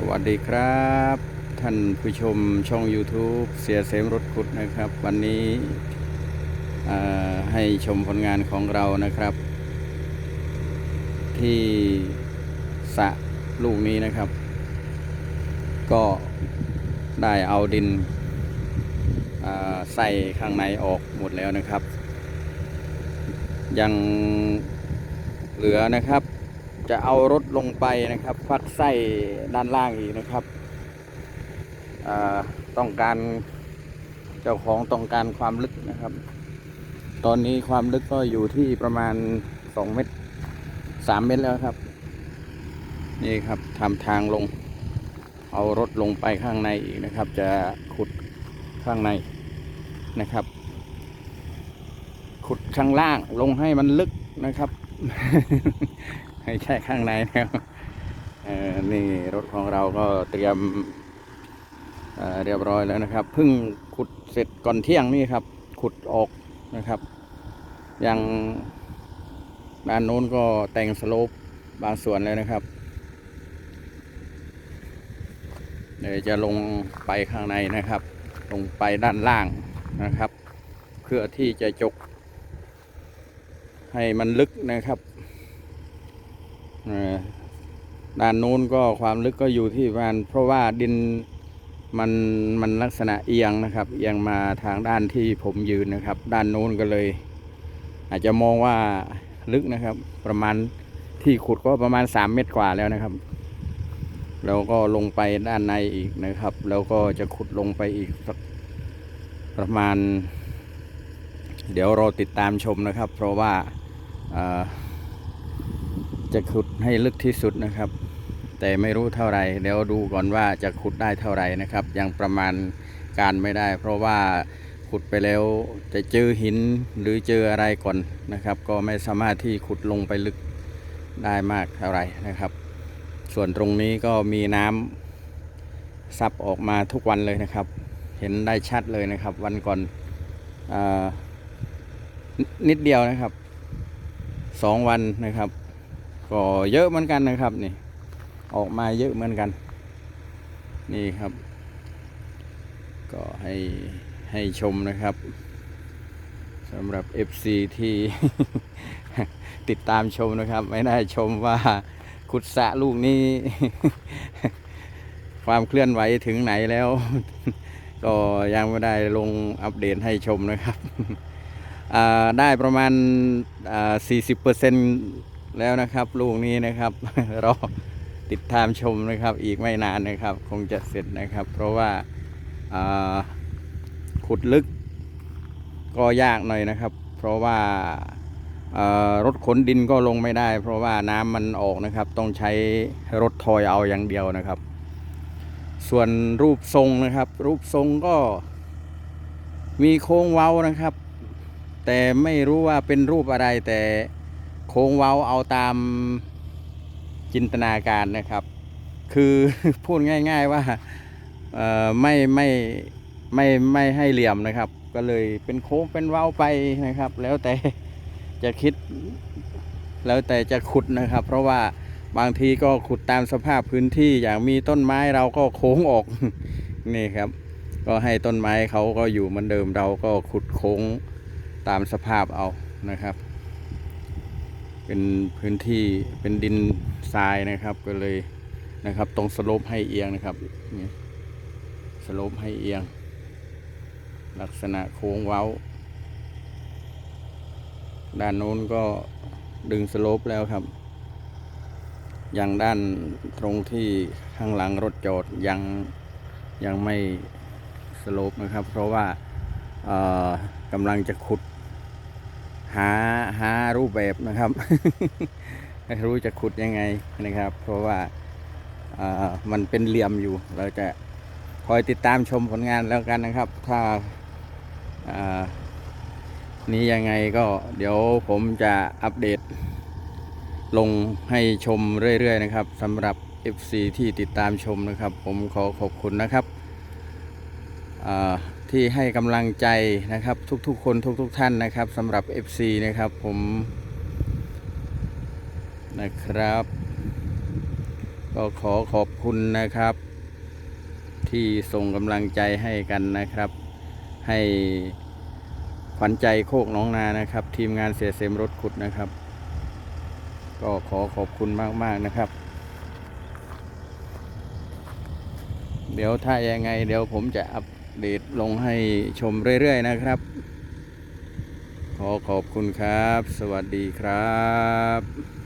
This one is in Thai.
สวัสดีครับ ท่านผู้ชมช่อง YouTube เสียเสมรถขุดนะครับ วันนี้ให้ชมผลงานของเรานะครับ ที่สะลูกนี้นะครับ ก็ได้เอาดินใส่ข้างในออกหมดแล้วนะครับ ยังเหลือนะครับ จะเอารถลงไปนะครับพักไส้ด้านล่างอีกนะครับต้องการเจ้าของต้องการความลึกนะครับ ตอนนี้ความลึกก็อยู่ที่ประมาณ2เมตร3เมตรแล้วครับ นี่ครับทำทางลง เอารถลงไปข้างในอีกนะครับ จะขุดข้างในนะครับ ขุดข้างล่างลงให้มันลึกนะครับ ไม่ใช่ข้างในนะครับนี่รถของเราก็เตรียมเรียบร้อยแล้วนะครับเพิ่งขุดเสร็จก่อนเที่ยงนี่ครับ ขุดออกนะครับยังด้านโน้นก็แต่งสโลปบางส่วนเลยนะครับเดี๋ยวจะลงไปข้างในนะครับ ลงไปด้านล่างนะครับ เพื่อที่จะจก ให้มันลึกนะครับ ด้านนู้นก็ความลึกก็อยู่ที่ประมาณเพราะว่าดินมันมันลักษณะเอียงนะครับ เอียงมาทางด้านที่ผมยืนนะครับ ด้านนู้นก็เลย อาจจะมองว่าลึกนะครับ ประมาณที่ขุดก็ประมาณ 3 เมตรกว่าแล้วนะครับ แล้วก็ลงไปด้านในอีกนะครับ แล้วก็จะขุดลงไปอีกสักประมาณ เดี๋ยวเราติดตามชมนะครับ เพราะว่าอ่า จะขุดให้ลึกที่สุดนะครับ แต่ไม่รู้เท่าไหร่เดี๋ยวดูก่อนว่าจะขุดได้เท่าไหร่นะครับ ยังประมาณการไม่ได้ เพราะว่าขุดไปแล้วจะเจอหินหรือเจออะไรก่อนนะครับ ก็ไม่สามารถที่ขุดลงไปลึกได้มากเท่าไหร่นะครับ ส่วนตรงนี้ก็มีน้ำซับออกมาทุกวันเลยนะครับ เห็นได้ชัดเลยนะครับ วันก่อนอนินิดเดียวนะครับสองวันนะครับ ก็เยอะเหมือนกันนะครับนี่ ออกมาเยอะเหมือนกัน นี่ครับ ก็ให้ให้ชมนะครับสำหรับ FC ที่ติดตามชมนะครับ ไม่ได้ชมว่าขุดสะลูกนี้ ความเคลื่อนไหวถึงไหนแล้ว ก็ยังไม่ได้ลงอัปเดตให้ชมนะครับ ได้ประมาณอ่า40% แล้วนะครับ ลูกนี้นะครับรอติดตามชมนะครับ อีกไม่นานนะครับ คงจะเสร็จนะครับ เพราะว่าาขุดลึกก็ยากหน่อยนะครับ เพราะว่าอ่ารถขนดินก็ลงไม่ได้ เพราะว่าน้ำมันออกนะครับ ต้องใช้รถทอยเอาอย่างเดียวนะครับ ส่วนรูปทรงนะครับ รูปทรงก็มีโค้งเว้านะครับ แต่ไม่รู้ว่าเป็นรูปอะไรแต่ โค้งเว้าเอาตามจินตนาการนะครับ คือพูดง่าย ๆว่าไม่ไม่ไม่ไม่ให้เหลี่ยมนะครับ ก็เลยเป็นโค้งเป็นเว้าไปนะครับ แล้วแต่จะคิด แล้วแต่จะขุดนะครับ เพราะว่าบางทีก็ขุดตามสภาพพื้นที่อย่างมีต้นไม้เราก็โค้งออกนี่ครับ ก็ให้ต้นไม้เขาก็อยู่เหมือนเดิมเราก็ขุดโค้งตามสภาพเอานะครับ เป็นพื้นที่เป็นดินทรายนะครับ ก็เลยนะครับ ตรงสโลปให้เอียงนะครับนี่สโลปให้เอียง ลักษณะโค้งเว้า ด้านโน้นก็ดึงสโลปแล้วครับ อย่างด้านตรงที่ข้างหลังรถจอดยังยังไม่สโลปนะครับ เพราะว่ากำลังจะขุด หาหารูปแบบนะครับ ไม่รู้จะขุดยังไงนะครับ เพราะว่ามันเป็นเหลี่ยมอยู่ เราจะคอยติดตามชมผลงานแล้วกันนะครับ ถ้านี้ยังไงก็เดี๋ยวผมจะอัปเดต ลงให้ชมเรื่อยๆนะครับสำหรับ FC ที่ติดตามชมนะครับ ผมขอขอบคุณนะครับ ที่ให้กำลังใจนะครับทุกๆ คนทุก ๆ ท่านนะครับสำหรับ FC นะครับผมนะครับ ก็ขอขอบคุณนะครับ ที่ส่งกำลังใจให้กันนะครับ ให้ขวัญใจโคกน้องนานะครับ ทีมงานเสียเซมรถขุดนะครับ ก็ขอขอบคุณมาก ๆ นะครับเดี๋ยวถ้ายังไง เดี๋ยวผมจะอัป เดตลงให้ชมเรื่อย ๆ นะครับ ขอขอบคุณครับ สวัสดีครับ